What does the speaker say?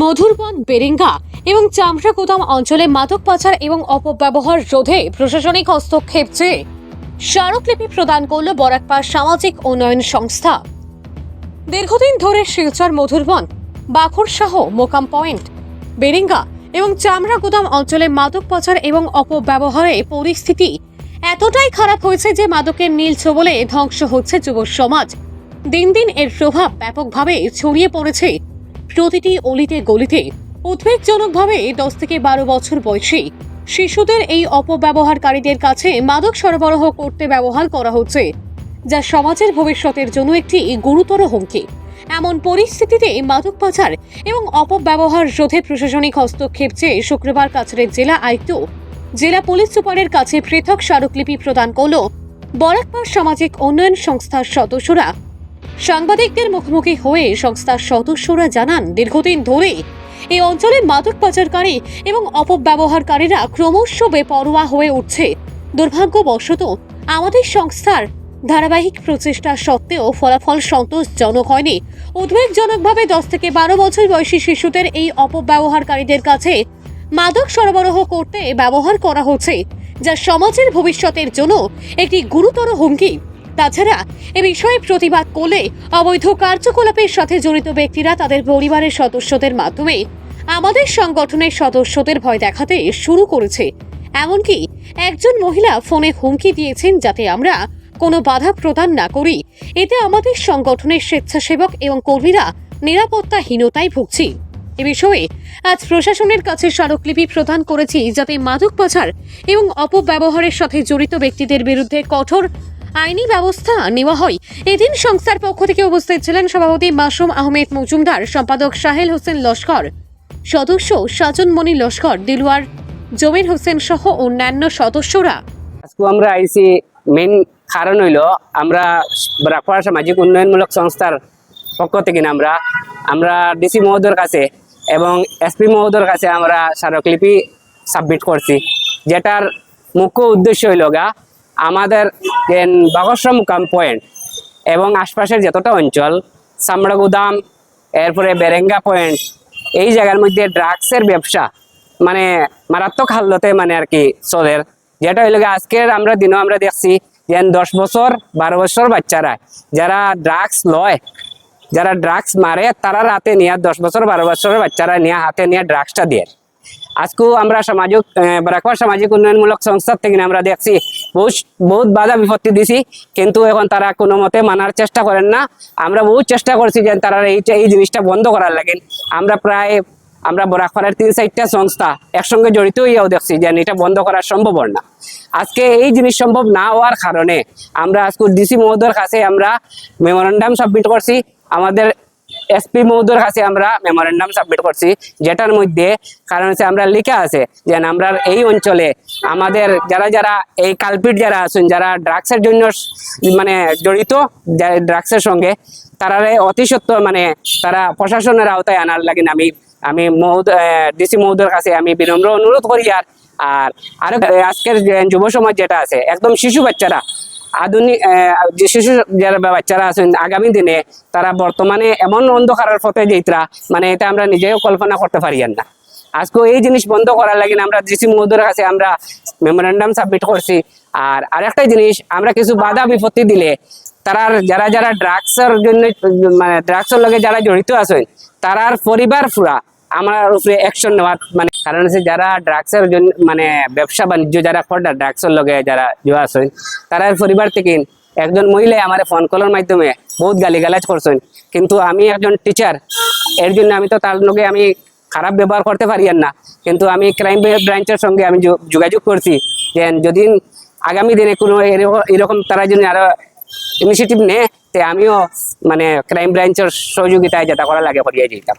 মধুরবন, বেরেঙ্গা এবং চামড়া গুদাম অঞ্চলে মাদক পাচার এবং অপব্যবহার রোধে প্রশাসনিক হস্তক্ষেপ চেয়ে স্মারকলিপি প্রদান করল বরাকপাড় সামাজিক উন্নয়ন সংস্থা। দীর্ঘদিন ধরে শিলচর মধুরবন বাখরসহ মোকাম পয়েন্ট, বেরেঙ্গা এবং চামড়া গুদাম অঞ্চলে মাদক পাচার এবং অপব্যবহারে পরিস্থিতি এতটাই খারাপ হয়েছে যে মাদকের নীল ছবলে ধ্বংস হচ্ছে যুব সমাজ দিন দিন এর প্রভাব ব্যাপকভাবে ছড়িয়ে পড়েছে। প্রতিটি অলিতে গলিতে উদ্বেগজনকভাবে দশ থেকে বারো বছর বয়সী শিশুদের এই অপব্যবহারকারীদের কাছে মাদক সরবরাহ করতে ব্যবহার করা হচ্ছে, যা সমাজের ভবিষ্যতের জন্য একটি গুরুতর হুমকি। এমন পরিস্থিতিতে মাদক পাচার এবং অপব্যবহার রোধে প্রশাসনিক হস্তক্ষেপ চেয়ে শুক্রবার কাছাড়ের জেলা আয়ুক্ত, জেলা পুলিশ সুপারের কাছে পৃথক স্মারকলিপি প্রদান করল বরাকপাড় সামাজিক উন্নয়ন সংস্থার সদস্যরা। সাংবাদিকদের মুখোমুখি হয়ে সংস্থার সদস্যরা জানান, দীর্ঘদিন ধরে এই অঞ্চলে মাদক পাচারকারী এবং অপব্যবহারকারীরা ক্রমশ বেপরোয়া হয়ে উঠছে। দুর্ভাগ্যবশত, আমাদের সংস্থার ধারাবাহিক প্রচেষ্টা সত্ত্বেও ফলাফল সন্তোষজনক হয়নি। উদ্বেগজনকভাবে দশ থেকে বারো বছর বয়সী শিশুদের এই অপব্যবহারকারীদের কাছে মাদক সরবরাহ করতে ব্যবহার করা হচ্ছে, যা সমাজের ভবিষ্যতের জন্য একটি গুরুতর হুমকি। তাছাড়া এ বিষয়ে প্রতিবাদ করলে অবৈধ কার্যকলাপের সাথে জড়িত ব্যক্তিরা তাদের পরিবারের সদস্যদের মাধ্যমে আমাদের সংগঠনের সদস্যদের ভয় দেখাতে শুরু করেছে। এমনকি একজন মহিলা ফোনে হুমকি দিয়েছেন যাতে আমরা কোনো বাধা প্রদান না করি। এতে আমাদের সংগঠনের স্বেচ্ছাসেবক এবং কর্মীরা নিরাপত্তাহীনতায় ভুগছি। এ বিষয়ে আজ প্রশাসনের কাছে স্মারকলিপি প্রদান করেছি যাতে মাদক পাচার এবং অপব্যবহারের সাথে জড়িত ব্যক্তিদের বিরুদ্ধে কঠোর আইনি ব্যবস্থা নেওয়া হয়। এদিন সংস্থার পক্ষ থেকে উপস্থিত ছিলেন সভাপতি মাসুম আহমেদ মজুমদার, সম্পাদক সাহেল হোসেন লস্কর, সদস্য সাজন মণি লস্কর, দিলওয়ার জমির হোসেন সহ অন্যান্য সদস্যরা। আজকে আমরা আইসি মেইন কারণ হইল আমরা রাখপাড়া সামাজিক উন্নয়নমূলক সংস্থার পক্ষ থেকে আমরা আমরা ডিসি মহোদয়ের কাছে এবং এসপি মহোদয়ের কাছে আমরা স্মারকলিপি সাবমিট করছি। যেটার মুখ্য উদ্দেশ্য হইল গা আমাদের বাগস্র মুকাম পয়েন্ট এবং আশপাশের যতটা অঞ্চল চামড়া গুদাম এরপরে বেরেঙ্গা পয়েন্ট এই জায়গার মধ্যে ড্রাগসের ব্যবসা মানে মারাত্মক হাল্লতে মানে আর কি চলের যেটা হইলে আজকের আমরা দিনও আমরা দেখছি যেন দশ বছর, বারো বছর বাচ্চারা যারা ড্রাগস লয়, যারা ড্রাগস মারে, তারা রাতে নিয়ে দশ বছর, বারো বছরের বাচ্চারা নিয়ে হাতে নিয়ে ড্রাগসটা দিয়ে। আজকেও আমরা সামাজিক রাখবার সামাজিক উন্নয়নমূলক সংস্থার থেকে আমরা দেখছি, বহুত বহুত বাধা বিপত্তি দিছি, কিন্তু এখন তারা কোনো মতে মানার চেষ্টা করেন না। আমরা বহুত চেষ্টা করছি যে তারা এইটা এই জিনিসটা বন্ধ করার লাগে। আমরা প্রায়, আমরা বরাকপাড়ার তিন চারটা সংস্থা একসঙ্গে জড়িত হইয়াও দেখছি যে এটা বন্ধ করা সম্ভব না। আজকে এই জিনিস সম্ভব না হওয়ার কারণে আমরা আজকে ডিসি মহোদয়ের কাছে আমরা মেমোরেন্ডাম সাবমিট করছি। আমাদের এসপি মহোদয়ের কাছে আমরা মেমোরেন্ডাম সাবমিট করছি, যেটার মধ্যে কারণ হচ্ছে আমরা লিখা আছে যে আমরা এই অঞ্চলে আমাদের যারা যারা এই কালপিট যারা আছেন, যারা ড্রাগসের জন্য মানে জড়িত ড্রাগসের সঙ্গে তারা অতি সত্য মানে তারা প্রশাসনের আওতায় আনার লাগে আমি আমি ডিসি মহোদয়ের কাছে আমি বিনম্র অনুরোধ করি আর আর আজকের যুব সমাজ যেটা আছে, একদম শিশু বাচ্চারা আধুনিক যে শিশু যারা বাচ্চারা আছেন, আগামী দিনে তারা বর্তমানে এমন অন্ধকারের পথে যেতরা মানে এটা আমরা নিজেও কল্পনা করতে পারি না। আজকে এই জিনিস বন্ধ করার লাগে আমরা ডিসি মহোদয়ের কাছে আমরা মেমোরেন্ডাম সাবমিট করছি। আর আরেকটা জিনিস, আমরা কিছু বাধা বিপত্তি দিলে তারার যারা যারা ড্রাগসের জন্য মানে ড্রাগসের লগে যারা জড়িত আছেন, তারার পরিবার পুরা আমার উপরে অ্যাকশন নেওয়ার মানে কারণ হচ্ছে যারা ড্রাগসের জন্য মানে ব্যবসা বাণিজ্য, যারা করে ড্রাগসের লগে যারা জড়া আছেন তারার পরিবার থেকে একজন মহিলাই আমার ফোন কলের মাধ্যমে বহুত গালিগালাজ করছেন। কিন্তু আমি একজন টিচার এর জন্য আমি তো তার লগে আমি খারাপ ব্যবহার করতে পারি আর না। কিন্তু আমি ক্রাইম ব্রাঞ্চের সঙ্গে আমি যোগাযোগ করছি যে যদি আগামী দিনে কোনো এরকম- তারা যদি আরও ইনিশিয়েটিভ নেয়, তে আমিও মানে ক্রাইম ব্রাঞ্চের সহযোগিতায় যেটা করা লাগে, করিয়ে যেতাম